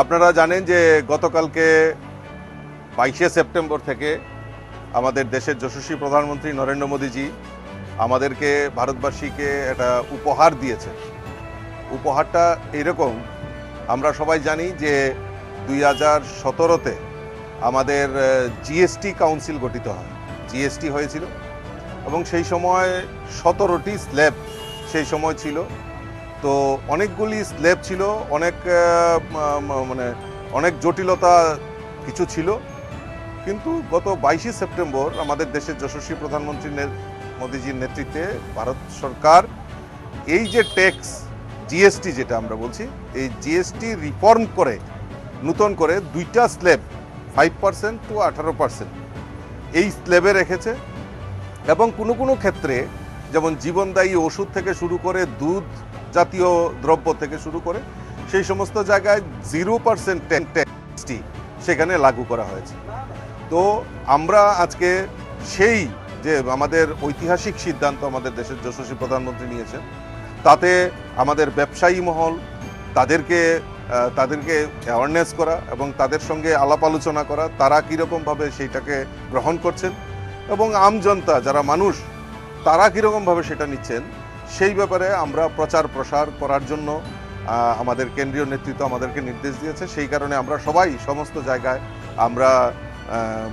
আপনারা জানেন যে গতকালকে বাইশে সেপ্টেম্বর থেকে আমাদের দেশের যশস্বী প্রধানমন্ত্রী নরেন্দ্র মোদীজি আমাদেরকে ভারতবাসীকে একটা উপহার দিয়েছে উপহারটা এরকম, আমরা সবাই জানি যে দুই হাজার সতেরোতে আমাদের জিএসটি কাউন্সিল গঠিত হয়। জিএসটি হয়েছিল এবং সেই সময় সতেরোটি স্ল্যাব সেই সময় ছিল। তো অনেকগুলি স্ল্যাব ছিল, অনেক মানে অনেক জটিলতা কিছু ছিল। কিন্তু গত বাইশে সেপ্টেম্বর আমাদের দেশের যশস্বী প্রধানমন্ত্রী মোদীজির নেতৃত্বে ভারত সরকার এই যে ট্যাক্স, জিএসটি যেটা আমরা বলছি, এই জিএসটি রিফর্ম করে, নূতন করে দুইটা স্ল্যাব ফাইভ পার্সেন্ট টু আঠারো পার্সেন্ট, এই স্ল্যাবে রেখেছে। এবং কোনো কোনো ক্ষেত্রে, যেমন জীবনদায়ী ওষুধ থেকে শুরু করে দুধ জাতীয় দ্রব্য থেকে শুরু করে সেই সমস্ত জায়গায় জিরো পার্সেন্ট ট্যাক্সটি সেখানে লাগু করা হয়েছে। তো আমরা আজকে সেই যে আমাদের ঐতিহাসিক সিদ্ধান্ত আমাদের দেশের যশস্বী প্রধানমন্ত্রী নিয়েছেন, তাতে আমাদের ব্যবসায়ী মহল, তাদেরকে তাদেরকে অ্যাওয়ারনেস করা এবং তাদের সঙ্গে আলাপ আলোচনা করা, তারা কীরকমভাবে সেইটাকে গ্রহণ করছেন এবং আমজনতা, যারা মানুষ, তারা কীরকমভাবে সেটা নিচ্ছেন সেই ব্যাপারে আমরা প্রচার প্রসার করার জন্য আমাদের কেন্দ্রীয় নেতৃত্ব আমাদেরকে নির্দেশ দিয়েছে। সেই কারণে আমরা সবাই সমস্ত জায়গায় আমরা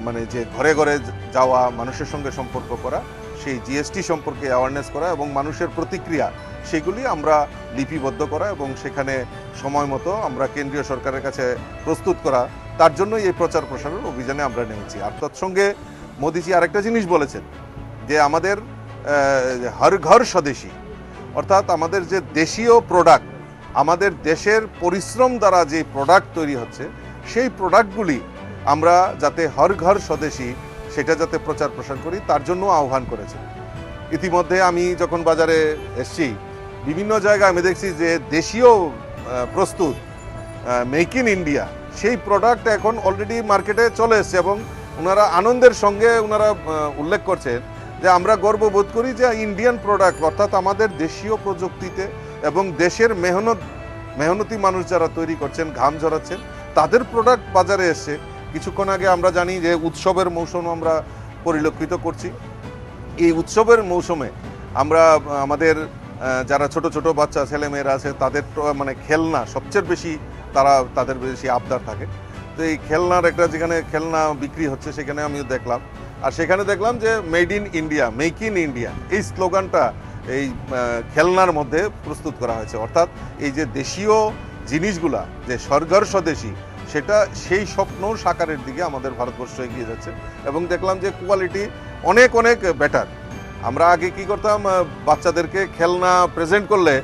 মানে যে ঘরে ঘরে যাওয়া, মানুষের সঙ্গে সম্পর্ক করা, সেই জিএসটি সম্পর্কে অ্যাওয়ারনেস করা এবং মানুষের প্রতিক্রিয়া, সেগুলি আমরা লিপিবদ্ধ করা এবং সেখানে সময় মতো আমরা কেন্দ্রীয় সরকারের কাছে প্রস্তুত করা, তার জন্যই এই প্রচার প্রসারের অভিযানে আমরা নেমেছি। আর তৎসঙ্গে মোদিজি আরেকটা জিনিস বলেছেন যে আমাদের হর ঘর স্বদেশী। অর্থাৎ আমাদের যে দেশীয় প্রোডাক্ট আমাদের দেশের পরিশ্রম দ্বারা যে প্রোডাক্ট তৈরি হচ্ছে, সেই প্রোডাক্টগুলি আমরা যাতে হর ঘর স্বদেশী, সেটা যাতে প্রচার প্রসার করি, তার জন্য আহ্বান করেছে। ইতিমধ্যে আমি যখন বাজারে এসছি, বিভিন্ন জায়গায় আমি দেখছি যে দেশীয় প্রস্তুত মেক ইন ইন্ডিয়া সেই প্রোডাক্ট এখন অলরেডি মার্কেটে চলে এসছে এবং ওনারা আনন্দের সঙ্গে ওনারা উল্লেখ করছেন যে আমরা গর্ববোধ করি যে ইন্ডিয়ান প্রোডাক্ট অর্থাৎ আমাদের দেশীয় প্রযুক্তিতে এবং দেশের মেহনত, মেহনতি মানুষ যারা তৈরি করছেন, ঘাম ঝরাচ্ছেন, তাদের প্রোডাক্ট বাজারে এসছে কিছুক্ষণ আগে আমরা জানি যে উৎসবের মৌসুম আমরা পরিলক্ষিত করছি। এই উৎসবের মৌসুমে আমরা, আমাদের যারা ছোট ছোট বাচ্চা, ছেলেমেয়েরা আছে, তাদের মানে খেলনা সবচেয়ে বেশি তারা, তাদের বেশি আবদার থাকে। তো এই খেলনার একটা যেখানে খেলনা বিক্রি হচ্ছে, সেখানে আমিও দেখলাম আর সেখানে দেখলাম যে made in India, make in India এই স্লোগানটা এই খেলনার মধ্যে প্রস্তুত করা হয়েছে। অর্থাৎ এই যে দেশীয় জিনিসগুলা, যে স্বর্গর স্বদেশী, সেটা সেই স্বপ্ন সাকারের দিকে আমাদের ভারতবর্ষ এগিয়ে যাচ্ছে এবং দেখলাম যে কোয়ালিটি অনেক অনেক বেটার আমরা আগে কি করতাম বাচ্চাদেরকে খেলনা প্রেজেন্ট করলে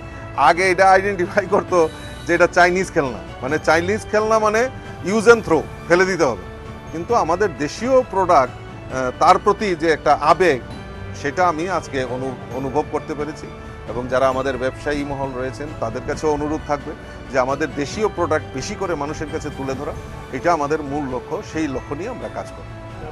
আগে এটা আইডেন্টিফাই করতো যে এটা চাইনিজ খেলনা। মানে চাইনিজ খেলনা মানে ইউজ অ্যান্ড থ্রো ফেলে দিতে হবে। কিন্তু আমাদের দেশীয় প্রোডাক্ট তার প্রতি যে একটা আবেগ, সেটা আমি আজকে অনু- অনুভব করতে পেরেছি এবং যারা আমাদের ব্যবসায়ী মহল রয়েছেন, তাদের কাছেও অনুরোধ থাকবে যে আমাদের দেশীয় প্রোডাক্ট বেশি করে মানুষের কাছে তুলে ধরা, এটা আমাদের মূল লক্ষ্য, সেই লক্ষ্য নিয়ে আমরা কাজ করি